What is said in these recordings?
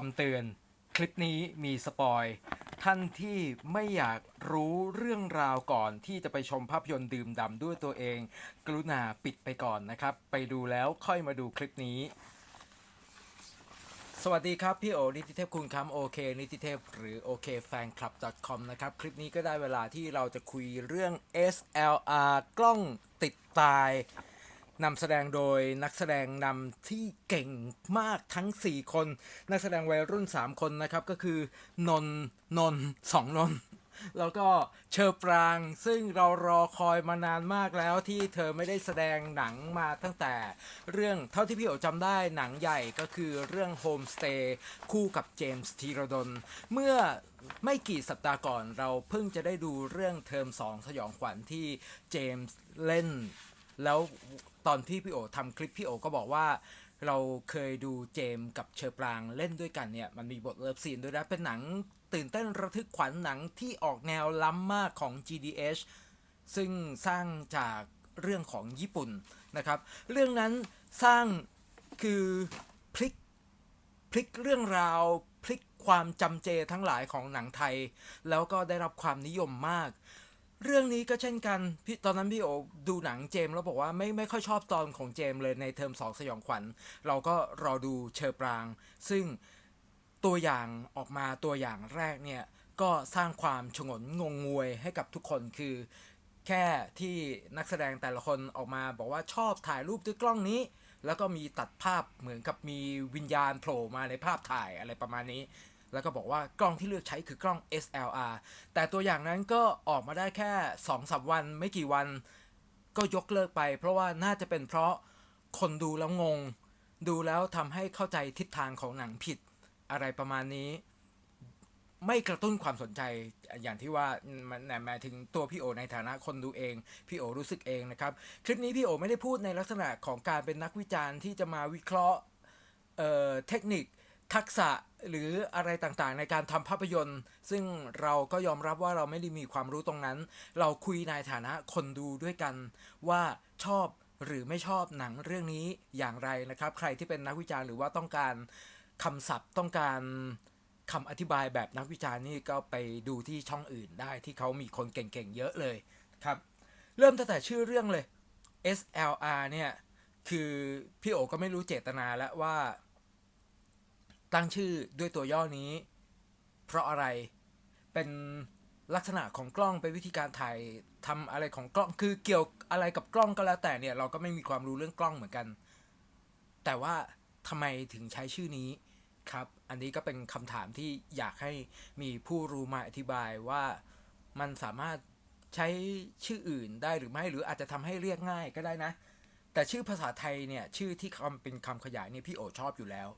คำเตือน คลิปนี้มีสปอย ท่านที่ไม่อยากรู้เรื่องราวก่อนที่จะไปชมภาพยนตร์ดื่มด่ำด้วยตัวเอง กรุณาปิดไปก่อนนะครับ ไปดูแล้วค่อยมาดูคลิปนี้ สวัสดีครับ พี่โอนิติเทพคุณคำโอเคนิติเทพหรือโอเคแฟนคลับ .com นะครับ คลิปนี้ก็ได้เวลาที่เราจะคุยเรื่อง SLR กล้องติดตาย นำแสดงโดยนักแสดงนำที่เก่งมากทั้ง 4 คน นักแสดงวัยรุ่น 3 คนนะครับ ก็คือนนนนสองนนแล้วก็เชอปรางซึ่งเรารอคอยมานานมากแล้วที่เธอไม่ได้แสดงหนังมาตั้งแต่ เรื่องเท่าที่พี่โอจำได้หนังใหญ่ก็คือเรื่อง Homestay คู่กับเจมส์ธีรดล เมื่อไม่กี่สัปดาห์ก่อนเราเพิ่งจะได้ดูเรื่องเทอม2สยองขวัญที่เจมส์เล่น แล้ว ตอนที่พี่โอทำคลิปพี่โอก็บอกว่า เราเคยดูเจมกับเชอปรางเล่นด้วยกันเนี่ย มันมีบทเลิฟซีนด้วยนะ เป็นหนังตื่นเต้นระทึกขวัญหนังที่ออกแนวล้ำมากของ GDH ซึ่งสร้างจากเรื่องของญี่ปุ่นนะครับ เรื่องนั้นสร้างคือพลิกพลิกเรื่องราวพลิกความจำเจทั้งหลายของหนังไทย แล้วก็ได้รับความนิยมมาก เรื่องนี้ก็เช่นกันพี่ตอนนั้นพี่โอดูหนังเจมแล้วบอกว่าไม่ไม่ค่อยชอบตอนของเจมเลยในเทอมสองสยองขวัญ เราก็รอดูเชอปราง ซึ่งตัวอย่างออกมาตัวอย่างแรกเนี่ย ก็สร้างความฉงนงงงวยให้กับทุกคนคือ แค่ที่นักแสดงแต่ละคนออกมาบอกว่าชอบถ่ายรูปด้วยกล้องนี้ แล้วก็มีตัดภาพเหมือนกับมีวิญญาณโผล่มาในภาพถ่ายอะไรประมาณนี้ แล้วก็บอกว่ากล้องที่เลือกใช้คือกล้อง SLR แต่ตัวอย่างนั้นก็ออกมาได้แค่2อสวันไม่กี่วัน ก็ยกเลิกไป เพราะว่าน่าจะเป็นเพราะคนดูแล้วงง ดูแล้วทำให้เข้าใจทิศทางของหนังผิด อะไรประมาณนี้ ไม่กระตุ้นความสนใจอย่างที่ว่ามันหมายถึงตัวพี่โอในฐานะคนดูเอง พี่โอรู้สึกเองนะครับ คลิปนี้พี่โอไม่ได้พูดในลักษณะของการเป็นนักวิจารณ์ที่จะมาวิเคราะห์เเทคนิค ทักษะหรืออะไรต่างๆ ในการทำภาพยนตร์ ซึ่งเราก็ยอมรับว่าเราไม่ได้มีความรู้ตรงนั้น เราคุยในฐานะคนดูด้วยกัน ว่าชอบหรือไม่ชอบหนังเรื่องนี้อย่างไรนะครับ ใครที่เป็นนักวิจารณ์หรือว่าต้องการคำศัพท์ต้องการคำอธิบายแบบนักวิจารณ์นี่ก็ไปดูที่ช่องอื่นได้ที่เขามีคนเก่งๆเยอะเลยครับเริ่มตั้งแต่ชื่อเรื่องเลย SLR เนี่ยคือพี่โอก็ไม่รู้เจตนาแล้วว่า ตั้งชื่อด้วยตัวย่อนี้ เพราะอะไรเป็นลักษณะของกล้องเป็นวิธีการถ่ายทำอะไรของกล้องคือเกี่ยวอะไรกับกล้องก็แล้วแต่เนี่ย เราก็ไม่มีความรู้เรื่องกล้องเหมือนกัน แต่ว่าทำไมถึงใช้ชื่อนี้ครับ อันนี้ก็เป็นคำถามที่อยากให้มีผู้รู้มาอธิบายว่ามันสามารถใช้ชื่ออื่นได้หรือไม่หรืออาจจะทำให้เรียกง่ายก็ได้นะ แต่ชื่อภาษาไทยเนี่ยชื่อที่คำเป็นคำขยายเนี่ยพี่โอชอบอยู่แล้ว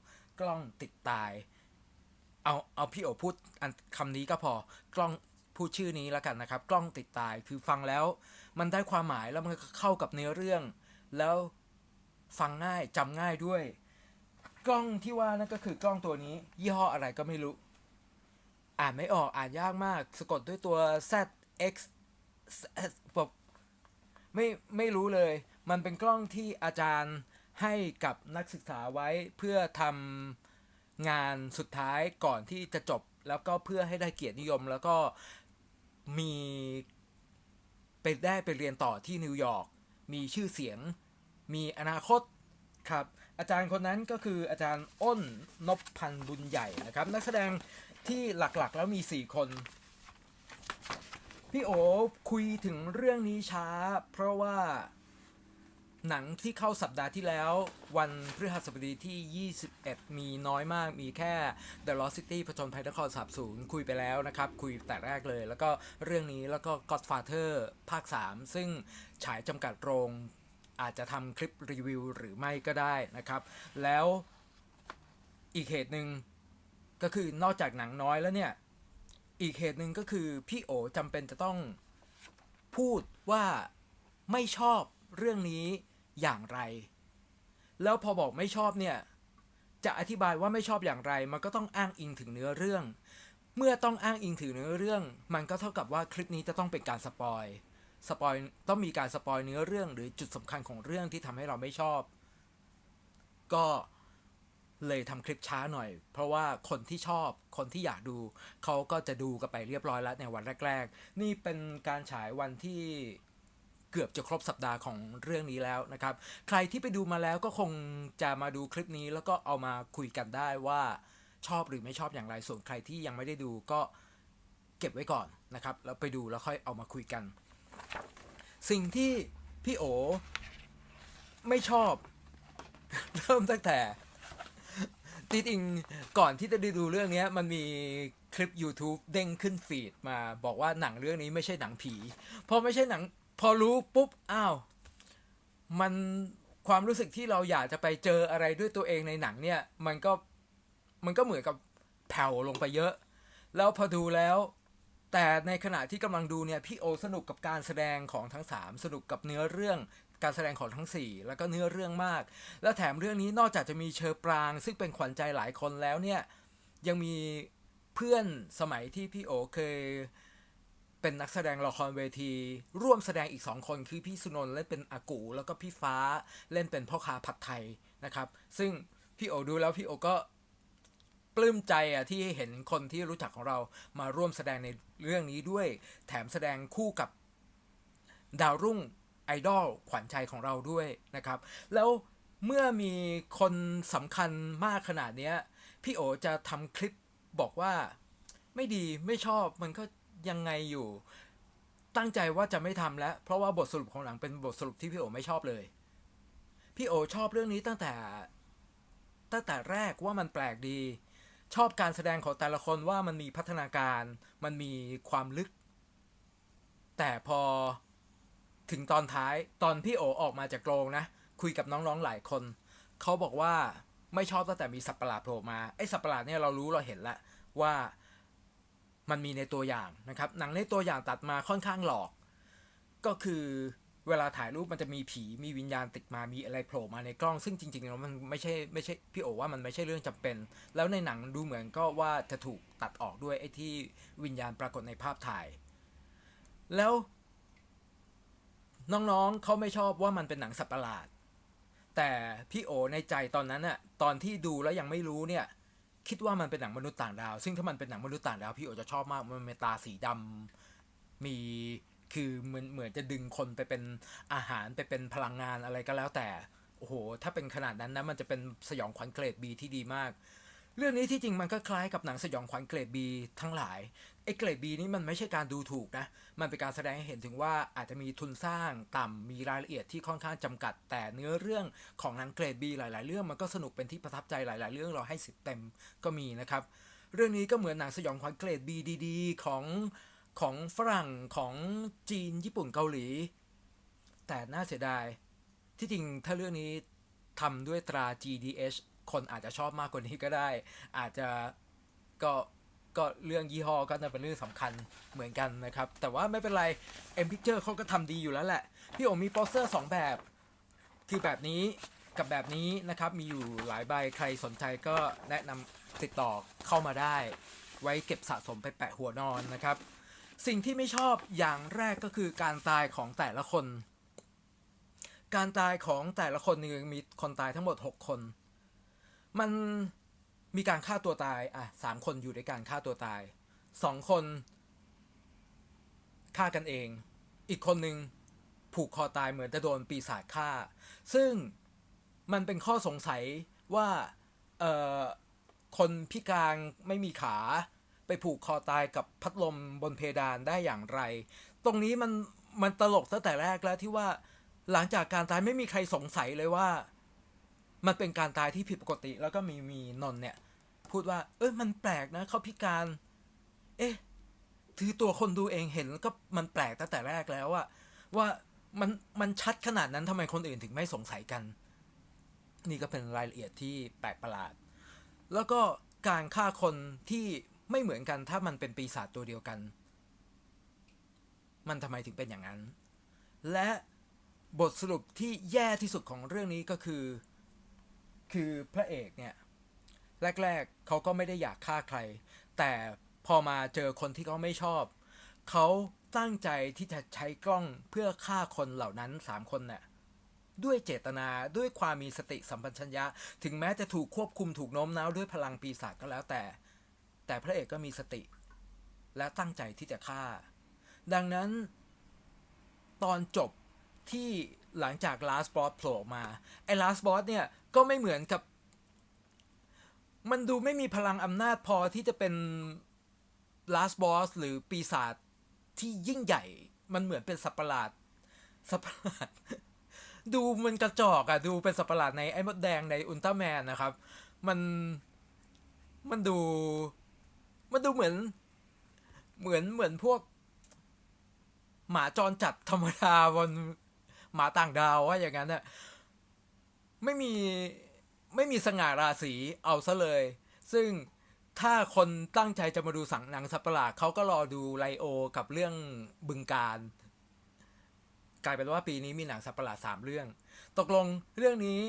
กล้องติดตาย เอาเอาพี่โอพูดอันคำนี้ก็พอกล้องพูดชื่อนี้แล้วกันนะครับ กล้องติดตายคือฟังแล้ว มันได้ความหมายแล้วมันเข้ากับเนื้อเรื่อง แล้วฟังง่ายจำง่ายด้วย กล้องที่ว่านั่นก็คือกล้องตัวนี้ ยี่ห้ออะไรก็ไม่รู้ อ่านไม่ออกอ่านยากมาก สะกดด้วยตัว Z X แบบไม่ไม่รู้เลย มันเป็นกล้องที่อาจารย์ให้กับนักศึกษาไว้เพื่อทำงานสุดท้ายก่อนที่จะจบ แล้วก็เพื่อให้ได้เกียรตินิยม แล้วก็มีไปได้ไปเรียนต่อที่นิวยอร์กมีชื่อเสียง มีอนาคตครับ อาจารย์คนนั้นก็คืออาจารย์อ้นนพพันธ์บุญใหญ่นะครับ นักแสดงที่หลักๆแล้วมี 4 คน พี่โอคุยถึงเรื่องนี้ช้า เพราะว่า หนังที่เข้าสัปดาห์ที่แล้ว วันพฤหัสบดีที่ 21 มีน้อยมากมีแค่ The Lost City ผจญภัยนครสาบสูญคุยไปแล้วนะครับ คุยแต่แรกเลย แล้วก็เรื่องนี้แล้วก็ Godfather ภาค 3 ซึ่งฉายจำกัดโรง อาจจะทำคลิปรีวิวหรือไม่ก็ได้นะครับ แล้วอีกเหตุหนึ่งก็คือนอกจากหนังน้อยแล้วเนี่ย อีกเหตุหนึ่งก็คือพี่โอจำเป็นจะต้องพูดว่าไม่ชอบเรื่องนี้ อย่างไร แล้วพอบอกไม่ชอบเนี่ย จะอธิบายว่าไม่ชอบอย่างไร มันก็ต้องอ้างอิงถึงเนื้อเรื่อง เมื่อต้องอ้างอิงถึงเนื้อเรื่อง มันก็เท่ากับว่าคลิปนี้จะต้องเป็นการสปอยสปอยต้องมีการสปอยเนื้อเรื่องหรือจุดสำคัญของเรื่องที่ทำให้เราไม่ชอบ ก็เลยทำคลิปช้าหน่อย เพราะว่าคนที่ชอบคนที่อยากดู เขาก็จะดูกันไปเรียบร้อยแล้วในวันแรก ๆ นี่เป็นการฉายวันที่ เกือบจะครบสัปดาห์ของเรื่องนี้แล้วนะครับ ใครที่ไปดูมาแล้วก็คงจะมาดูคลิปนี้แล้วก็เอามาคุยกันได้ว่าชอบหรือไม่ชอบอย่างไร ส่วนใครที่ยังไม่ได้ดูก็เก็บไว้ก่อนนะครับ แล้วไปดูแล้วค่อยเอามาคุยกัน สิ่งที่พี่โอไม่ชอบ เริ่มตั้งแต่จริงก่อนที่จะได้ดูเรื่องนี้มันมีคลิป YouTube เด้งขึ้นฟีดมาบอกว่าหนังเรื่องนี้ไม่ใช่หนังผี พอไม่ใช่หนัง พอรู้ปุ๊บอ้าวมันความรู้สึกที่เราอยากจะไปเจออะไรด้วยตัวเองในหนังเนี่ย มันก็มันก็เหมือนกับแผ่วลงไปเยอะ แล้วพอดูแล้ว แต่ในขณะที่กำลังดูเนี่ยพี่โอสนุกกับการแสดงของทั้ง 3 สนุกกับเนื้อเรื่องการแสดงของทั้ง 4 แล้วก็เนื้อเรื่องมาก แล้วแถมเรื่องนี้นอกจากจะมีเชอปราง ซึ่งเป็นขวัญใจหลายคนแล้วเนี่ยยังมีเพื่อนสมัยที่พี่โอเคย เป็นนักแสดงละครเวที ร่วมแสดงอีก2คนคือพี่สุนนท์เล่นเป็นอากู แล้วก็พี่ฟ้าเล่นเป็นพ่อค้าผัดไทยนะครับ ซึ่งพี่โอดูแล้วพี่โอก็ปลื้มใจอะที่เห็นคนที่รู้จักของเรามาร่วมแสดงในเรื่องนี้ด้วย แถมแสดงคู่กับดาวรุ่งไอดอลขวัญใจของเราด้วยนะครับ แล้วเมื่อมีคนสำคัญมากขนาดเนี้ยพี่โอจะทำคลิปบอกว่าไม่ดีไม่ชอบมันก็ ยังไงอยู่ ตั้งใจว่าจะไม่ทำแล้ว เพราะว่าบทสรุปของหนังเป็นบทสรุปที่พี่โอไม่ชอบเลย พี่โอชอบเรื่องนี้ตั้งแต่ ตั้งแต่แรกว่ามันแปลกดี ชอบการแสดงของแต่ละคนว่ามันมีพัฒนาการ มันมีความลึก แต่พอถึงตอนท้ายตอนพี่โอออกมาจากโรงนะ คุยกับน้องๆหลายคน เขาบอกว่าไม่ชอบตั้งแต่มีสัตว์ประหลาดโผล่มาไอ้สัตว์ประหลาดเนี่ยเรารู้เราเห็นแล้วว่า มันมีในตัวอย่างนะครับหนังในตัวอย่างตัดมาค่อนข้างหลอก ก็คือเวลาถ่ายรูปมันจะมีผีมีวิญญาณติดมามีอะไรโผล่มาในกล้องซึ่งจริงๆแล้วมันไม่ใช่ไม่ใช่พี่โอว่ามันไม่ใช่เรื่องจำเป็น แล้วในหนังดูเหมือนก็ว่าจะถูกตัดออกด้วยไอ้ที่วิญญาณปรากฏในภาพถ่าย แล้ว น้องๆเขาไม่ชอบว่ามันเป็นหนังสัตว์ประหลาด แต่พี่โอในใจตอนนั้นอะตอนที่ดูแล้วยังไม่รู้เนี่ย คิดว่ามันเป็นหนังมนุษย์ต่างดาว ซึ่งถ้ามันเป็นหนังมนุษย์ต่างดาวพี่โอจะชอบมาก มันมีตาสีดำมีคือเหมือนเหมือนจะดึงคนไปเป็นอาหารไปเป็นพลังงานอะไรก็แล้วแต่ โอ้โห ถ้าเป็นขนาดนั้นนะมันจะเป็นสยองขวัญเกรดบีที่ดีมาก เรื่องนี้ที่จริงมันก็คล้ายกับหนังสยองขวัญเกรดบีทั้งหลายไอ้เกรดบีนี่มันไม่ใช่การดูถูกนะ มันเป็นการแสดงให้เห็นถึงว่าอาจจะมีทุนสร้างต่ำมีรายละเอียดที่ค่อนข้างจำกัด แต่เนื้อเรื่องของหนังเกรดบีหลาย ๆ เรื่องมันก็สนุกเป็นที่ประทับใจหลาย ๆ เรื่องเราให้สิบเต็มก็มีนะครับ เรื่องนี้ก็เหมือนหนังสยองขวัญเกรดบีดี ๆ ของของฝรั่งของจีนญี่ปุ่นเกาหลี แต่น่าเสียดายที่จริงถ้าเรื่องนี้ทำด้วยตรา GDH คนอาจจะชอบมากกว่านี้ก็ได้ อาจจะก็ก็เรื่องยี่ห้อก็จะเป็นเรื่องสำคัญเหมือนกันนะครับ แต่ว่าไม่เป็นไร M Picture เขาก็ทำดีอยู่แล้วแหละ พี่โอมีโปสเตอร์ 2 แบบ คือแบบนี้กับแบบนี้นะครับ มีอยู่หลายใบใครสนใจก็แนะนำติดต่อเข้ามาได้ ไว้เก็บสะสมไปแปะหัวนอนนะครับ สิ่งที่ไม่ชอบอย่างแรกก็คือการตายของแต่ละคน การตายของแต่ละคนนี่มีคนตายทั้งหมด 6 คน มันมีการฆ่าตัวตาย อะสามคนอยู่ด้วยการฆ่าตัวตายสองคนฆ่ากันเอง อีกคนหนึ่งผูกคอตายเหมือนจะโดนปีศาจฆ่า ซึ่งมันเป็นข้อสงสัยว่าเอ่อคนพิการไม่มีขาไปผูกคอตายกับพัดลมบนเพดานได้อย่างไร ตรงนี้มันมันตลกตั้งแต่แรกแล้วที่ว่าหลังจากการตายไม่มีใครสงสัยเลยว่า มันเป็นการตายที่ผิดปกติ แล้วก็มีมีนน์เนี่ย พูดว่า เอ้ยมันแปลกนะเขาพิการ เอ๊ะถือตัวคนดูเองเห็นแล้วก็มันแปลกตั้งแต่แรกแล้วอะว่ามันมันชัดขนาดนั้นทำไมคนอื่นถึงไม่สงสัยกัน นี่ก็เป็นรายละเอียดที่แปลกประหลาด แล้วก็การฆ่าคนที่ไม่เหมือนกันถ้ามันเป็นปีศาจตัวเดียวกัน มันทำไมถึงเป็นอย่างนั้น และบทสรุปที่แย่ที่สุดของเรื่องนี้ก็คือ คือพระเอกเนี่ย แรก ๆเขาก็ไม่ได้อยากฆ่าใคร แต่พอมาเจอคนที่เขาไม่ชอบ เขาตั้งใจที่จะใช้กล้องเพื่อฆ่าคนเหล่านั้นสามคนเนี่ยด้วยเจตนาด้วยความมีสติสัมปชัญญะ ถึงแม้จะถูกควบคุมถูกโน้มน้าวด้วยพลังปีศาจก็แล้วแต่ แต่พระเอกก็มีสติ และตั้งใจที่จะฆ่า ดังนั้น ตอนจบที่หลังจาก last boss โผล่มา ไอ้ last boss เนี่ย ก็ไม่เหมือนกับ มันดูไม่มีพลังอำนาจพอที่จะเป็น last boss หรือปีศาจที่ยิ่งใหญ่ มันเหมือนเป็นสัตว์ประหลาดสัตว์ประหลาด ดูมันกระจอกอะดูเป็นสัตว์ประหลาดในไอ้มดแดงในอุลตร้าแมนนะครับ มันมันดู มันดูเหมือน เหมือนเหมือนพวก หมาจรจัดธรรมดาบนหมาต่างดาวว่าอย่างนั้นน่ะ ไม่มีไม่มีสง่าราศีเอาซะเลย ซึ่งถ้าคนตั้งใจจะมาดูสังหนังสัปหลาดเขาก็รอดูไลโอ กับเรื่องบึงการกลายเป็นว่าปีนี้มีหนังสัปหลาดสามเรื่อง ตกลงเรื่องนี้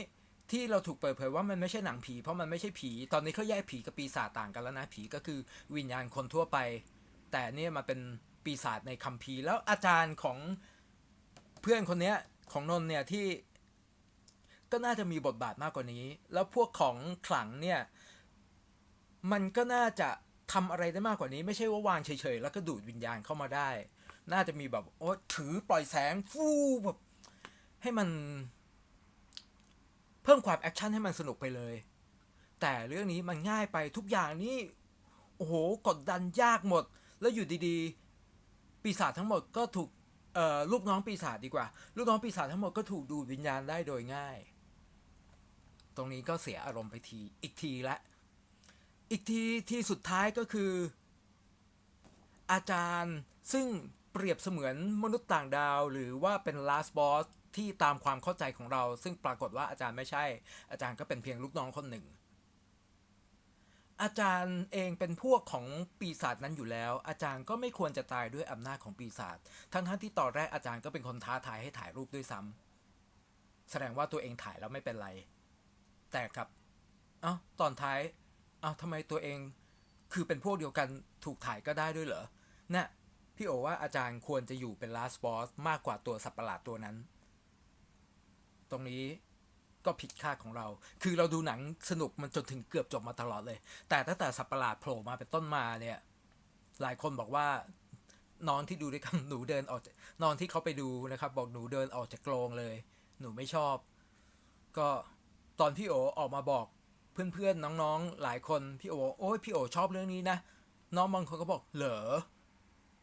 ที่เราถูกเปิดเผยว่ามันไม่ใช่หนังผีเพราะมันไม่ใช่ผี ตอนนี้เขาแยกผีกับปีศาจต่างกันแล้วนะผีก็คือวิญญาณคนทั่วไป แต่เนี่ยมาเป็นปีศาจในคัมภีร์แล้วอาจารย์ของเพื่อนคนเนี้ยของนนท์เนี่ยที่ ก็น่าจะมีบทบาทมากกว่านี้ แล้วพวกของขลังเนี่ยมันก็น่าจะทำอะไรได้มากกว่านี้ ไม่ใช่ว่าวางเฉยๆ แล้วก็ดูดวิญญาณเข้ามาได้ น่าจะมีแบบโอ้ถือปล่อยแสงฟูแบบให้มัน เพิ่มความแอคชั่นให้มันสนุกไปเลย แต่เรื่องนี้มันง่ายไปทุกอย่างนี่โอ้โหกดดันยากหมด แล้วอยู่ดีๆ ปีศาจทั้งหมดก็ถูกเอ่อลูกน้องปีศาจดีกว่า ลูกน้องปีศาจทั้งหมดก็ถูกดูดวิญญาณได้โดยง่าย ตรงนี้ก็เสียอารมณ์ไปทีอีกทีละ อีกทีที่สุดท้ายก็คือ อาจารย์ซึ่งเปรียบเสมือนมนุษย์ต่างดาว หรือว่าเป็น last boss ที่ตามความเข้าใจของเรา ซึ่งปรากฏว่าอาจารย์ไม่ใช่ อาจารย์ก็เป็นเพียงลูกน้องคนหนึ่ง อาจารย์เองเป็นพวกของปีศาจนั้นอยู่แล้ว อาจารย์ก็ไม่ควรจะตายด้วยอำนาจของปีศาจทั้งทั้งที่ตอนแรกอาจารย์ก็เป็นคนท้าทายให้ถ่ายรูปด้วยซ้ำแสดงว่าตัวเองถ่ายแล้วไม่เป็นไร แต่ครับ เอ้าตอนท้าย เอ้าทำไมตัวเอง คือเป็นพวกเดียวกันถูกถ่ายก็ได้ด้วยเหรอน่ะพี่โอว่าอาจารย์ควรจะอยู่เป็น last boss มากกว่าตัวสัตว์ประหลาดตัวนั้น ตรงนี้ก็ผิดคาดของเรา คือเราดูหนังสนุกมันจนถึงเกือบจบมาตลอดเลย แต่ตั้งแต่สัตว์ประหลาดโผล่มาเป็นต้นมาเนี่ย หลายคนบอกว่านอนที่ดูด้วยกันหนูเดินออกจากนอนที่เขาไปดูนะครับ บอกหนูเดินออกจากโรงเลย หนูไม่ชอบ ก็ ตอนพี่โอออกมาบอกเพื่อนๆน้องๆหลายคนพี่โอโอ้ยพี่โอชอบเรื่องนี้นะ น้องบางคนก็บอกเหรอ